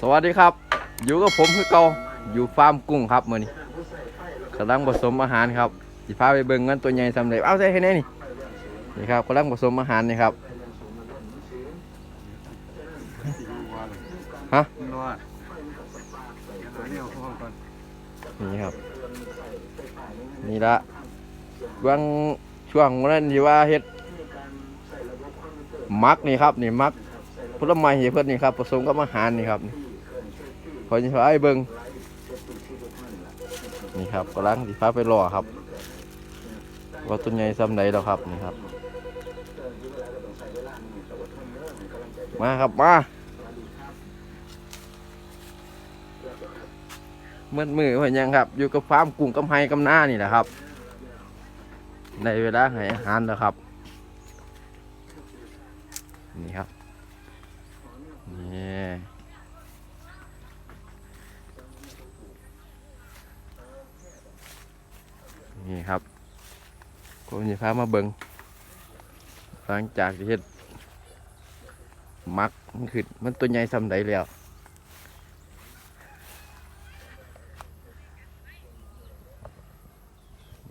สวัสดีครับ อยู่กับผมคือเกาอยู่ฟาร์มกุ้งครับมื้อนี้กำลังผสมอาหารครับสิพาไปเบิ่งกันตัวใหญ่สำเร็จเอาใส่ให้แน่นี่นี่ครับกำลังผสมอาหารนี่ครับฮะนี่ครับ นี่ละบางช่วงนั้นที่ว่าเฮ็ดมักนี่ครับนี่มักผลไม้เฮ็ดเพิ่นนี่ครับผสมกับอาหารนี่ครับนี่ ขอสิพาไปเบิงนี่ครับกำลังสิพาไปรอครับ ว่าตัวใหญ่ซ้ำใดแล้วครับนี่ครับ มาครับมาเมื่อมือเพิ่นยังครับ อยู่กับฟาร์มกุ้งกับไฮกับหน้านี่แหละครับ ในเวลาให้อาหารแล้วครับ นี่ครับนี่ นี่ครับผมจะพามาเบิงหลังจากที่เฮ็ดมักมันคือมันตัวใหญ่ซ้ำใดแล้ว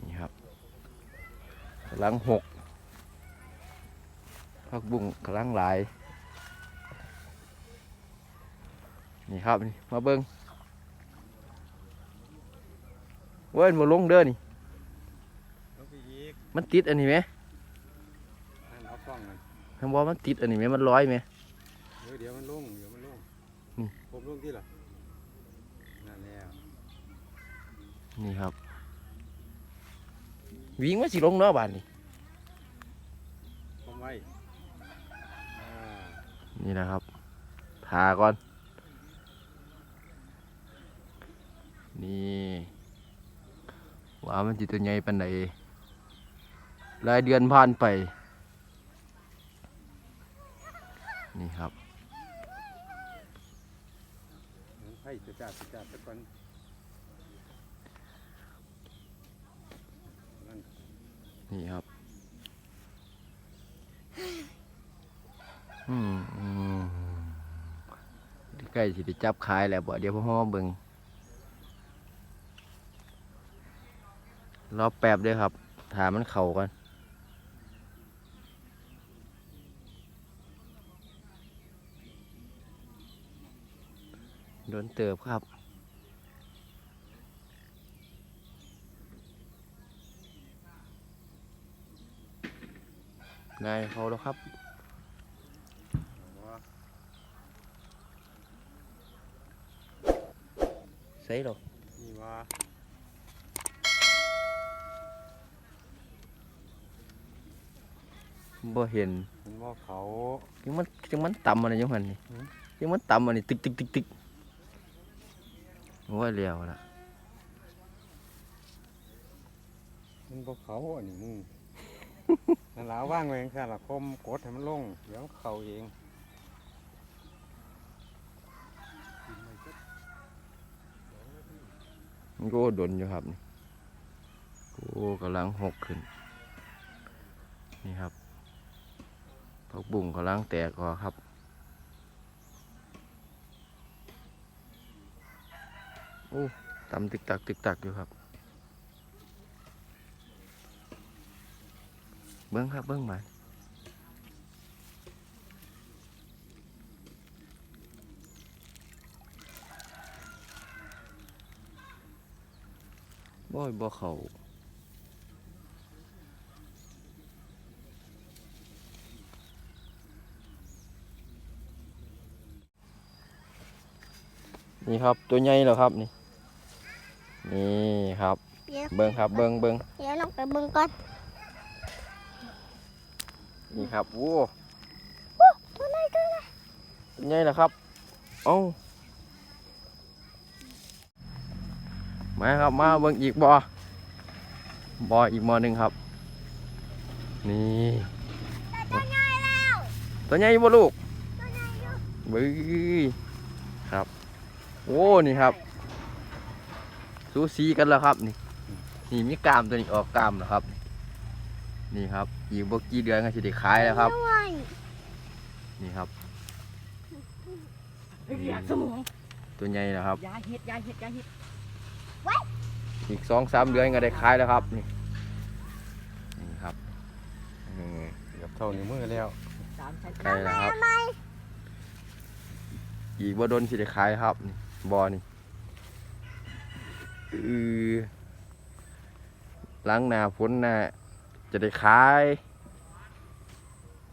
นี่ครับกำลังหกพักบุ้งกำลังหลาย นี่ครับนี่มาเบิ้งเว้ยมาลงเด้อนี่ มันติดอันนี้ไหมนั่นเอากล้องนั่นทำว่ามันติดอันนี้ไหมมันร้อยไหม เดี๋ยวเดี๋ยวมันลงเดี๋ยวมันลงนี่ ผมลงที่ละนั่นแล้วนี่ครับ วิ่งมาสิลงเนาะบ้านนี่ผมไว้อ่านี่นะครับทาก่อน นี่ว่ามันจิตัวใหญ่ปันไหน รายเดือนผ่านไป นี่ครับเหมือนไผ่จะจัดจะจัดตะกอนนี่ครับ อืมใกล้สิได้จับขายแล้วบ่เดี๋ยวพ่อมาเบิ่งรอแป๊บด้วยครับ ถามมันเข่ากัน โดนเติบครับนายเขาแล้วครับเอาว่าใส่หรอนี่ว่าบ่เห็นมันว่าเขายังมันยังมันต่ำอะไรยังหันนี่หือยังมันต่ำอันนี้ตึกตึกตึกตึก โอ้ยเลี้ยวละมันว่าเขาอันนี้มึงนั่นแหละว่างไว้แค่ละคมกดให้มันลง เดี๋ยวเขาเองมันก็ดนอยู่ครับนี่โอ้กำลังหกขึ้น นี่ครับผักบุ้งกำลังแตกออกครับ อ้ตำตึกตักตึกตักอยู่ครับ เบิ้งครับเบิ้งมาบ่อยบ่เขานี่ครับตัวใหญ่แล้วครับนี่ นี่ครับเดี๋ยวเบิ้งครับเบิ้งเบิ้งเดี๋ยวลองไปเบิ่งก่อนนี่ครับโอ้ตัวไหนตัวไหนเป็นไงล่ะครับเอ้ามาครับมาเบิ่งอีกบ่อบ่ออีกบ่อหนึ่งครับ นี่ตัวใหญ่แล้วตัวใหญ่บ่ลูกตัวใหญ่อยู่บื้อครับ โอ้นี่ครับ สูสีกันแล้วครับนี่นี่มีกล้ามตัวนี้ออกกล้ามแล้วครับ นี่ครับอีกบกี่เดือนก็สิได้ขายแล้วครับ นี่ครับอยากสมองตัวใหญ่แล้วครับยาเห็ดยาเห็ดยาเห็ดอีกสองสามเดือนก็ได้ขายแล้วครับนี่นี่ครับอืมเกือบเท่านิ้วมือแล้วสามใกล้แล้วครับ อีกบ่โดนสิได้ขายครับนี่บอนี่ อือล้างน้าฝนน่ะจะได้ขาย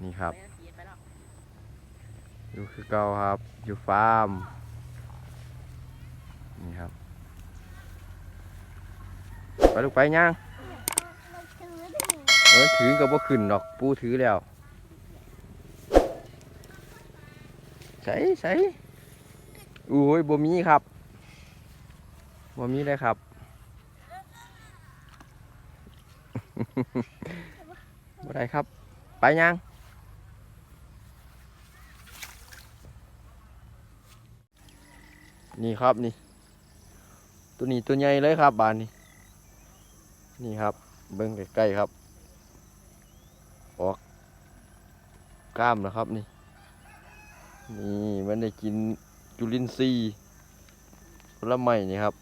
นี่ครับ อยู่คือเก่าครับ อยู่ฟาร์ม นี่ครับ ไปลูกไปย่างเออถือก็บ่ขึ้นดอกปูถือแล้วใส่ใส่อุ้ยบ่มีครับ บ่มีเลยครับ บ่ได้ครับ ไปย่างนี่ครับนี่ ตัวนี้ตัวใหญ่เลยครับบานนี้ นี่ครับ เบิ้งใกล้ๆครับ ออกกล้ามนะครับนี่ นี่มันได้กินจุลินทรีย์ผลไม้นี่ครับ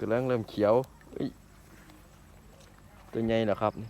กำลังเริ่มเขียวเอ้ยตัวใหญ่เหรอครับนี่